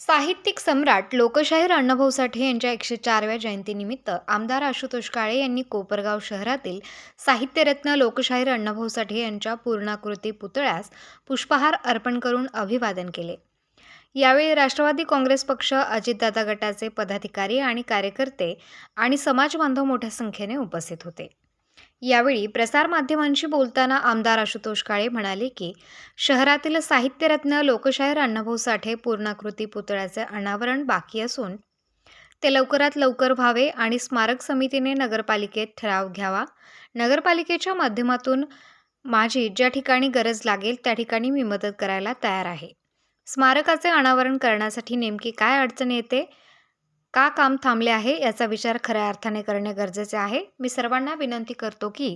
साहित्यिक सम्राट लोकशाहीर अण्णाभाऊ साठे यांच्या एकशे चारव्या जयंतीनिमित्त आमदार आशुतोष काळे यांनी कोपरगाव शहरातील साहित्यरत्न लोकशाहीर अण्णाभाऊ साठे यांच्या पूर्णाकृती पुतळ्यास पुष्पहार अर्पण करून अभिवादन केले. यावेळी राष्ट्रवादी काँग्रेस पक्ष अजितदादा गटाचे पदाधिकारी आणि कार्यकर्ते आणि समाजबांधव मोठ्या संख्येने उपस्थित होते. यावेळी प्रसारमाध्यमांशी बोलताना आमदार आशुतोष काळे म्हणाले की शहरातील साहित्यरत्न लोकशाहीर अण्णाभाऊ साठे पूर्णाकृती पुतळ्याचे अनावरण बाकी असून ते लवकरात लवकर व्हावे आणि स्मारक समितीने नगरपालिकेत ठराव घ्यावा. नगरपालिकेच्या माध्यमातून माझी ज्या ठिकाणी गरज लागेल त्या ठिकाणी मी मदत करायला तयार आहे. स्मारकाचे अनावरण करण्यासाठी नेमकी काय अडचण येते? का काम थांबले आहे याचा विचार खऱ्या अर्थाने करणे गरजेचे आहे. मी सर्वांना विनंती करतो की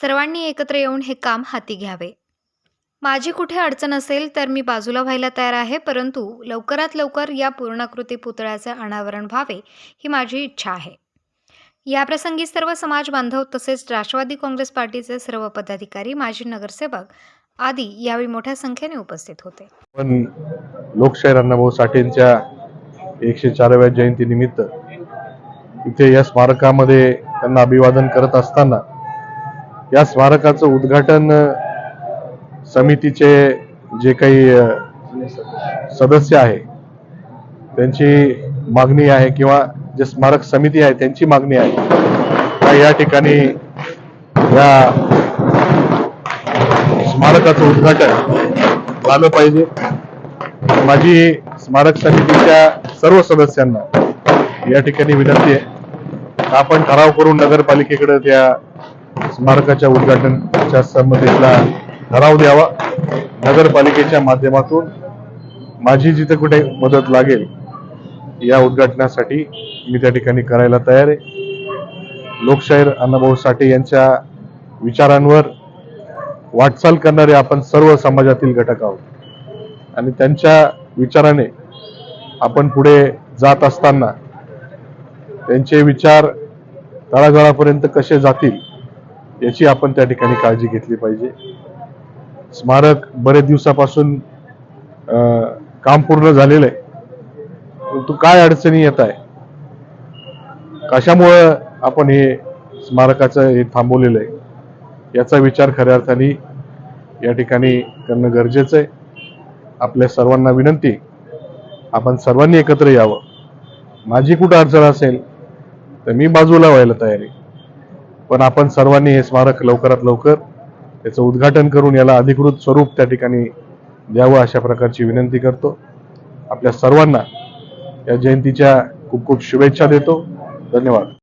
सर्वांनी एकत्र येऊन हे काम हाती घ्यावे. माझी कुठे अडचण असेल तर मी बाजूला व्हायला तयार आहे परंतु लवकरात लवकर या पूर्णाकृती पुतळ्याचे अनावरण व्हावे ही माझी इच्छा आहे. याप्रसंगी सर्व समाज बांधव तसेच राष्ट्रवादी काँग्रेस पार्टीचे सर्व पदाधिकारी माजी नगरसेवक आदी यावेळी मोठ्या संख्येने उपस्थित होते. पण लोकशाहीर अण्णाभाऊ साठेंच्या एकशे चारव्या जयंतीनिमित्त इथे या स्मारकामध्ये त्यांना अभिवादन करत असताना या स्मारकाचं उद्घाटन समितीचे जे काही सदस्य आहे त्यांची मागणी आहे किंवा जे स्मारक समिती आहे त्यांची मागणी आहे. का या ठिकाणी या स्मारकाचं उद्घाटन झालं पाहिजे. माझी स्मारक समितीच्या सर्व सदस्यांना या ठिकाणी विनंती आहे. आपण ठराव करून नगरपालिकेकडे त्या स्मारकाच्या उद्घाटनाच्या संबंधितला ठराव द्यावा. नगरपालिकेच्या माध्यमातून माझी जिथे कुठे मदत लागेल या उद्घाटनासाठी मी त्या ठिकाणी करायला तयार आहे. लोकशाहीर अण्णाभाऊ साठे यांच्या विचारांवर वाटचाल करणारे आपण सर्व समाजातील घटक आहोत. आणि त्यांच्या विचाराने आपण पुढे जात असताना त्यांचे विचार तळागाळापर्यंत कसे जातील याची आपण त्या ठिकाणी काळजी घेतली पाहिजे. स्मारक बरेच दिवसापासून अं, काम पूर्ण झालेलं आहे. परंतु काय अडचणी येत आहे? कशामुळं आपण हे स्मारकाचं हे थांबवलेलं आहे? याचा विचार खऱ्या अर्थाने या ठिकाणी करणं गरजेचं आहे. आपल्या सर्वांना विनंती आपण सर्वांनी एकत्र यावं. माझी कुठं अडचण असेल तर मी बाजूला व्हायला तयार आहे. पण आपण सर्वांनी हे स्मारक लवकरात लवकर त्याचं उद्घाटन करून याला अधिकृत स्वरूप त्या ठिकाणी द्यावं अशा प्रकारची विनंती करतो. आपल्या सर्वांना या जयंतीच्या खूप खूप शुभेच्छा देतो. धन्यवाद.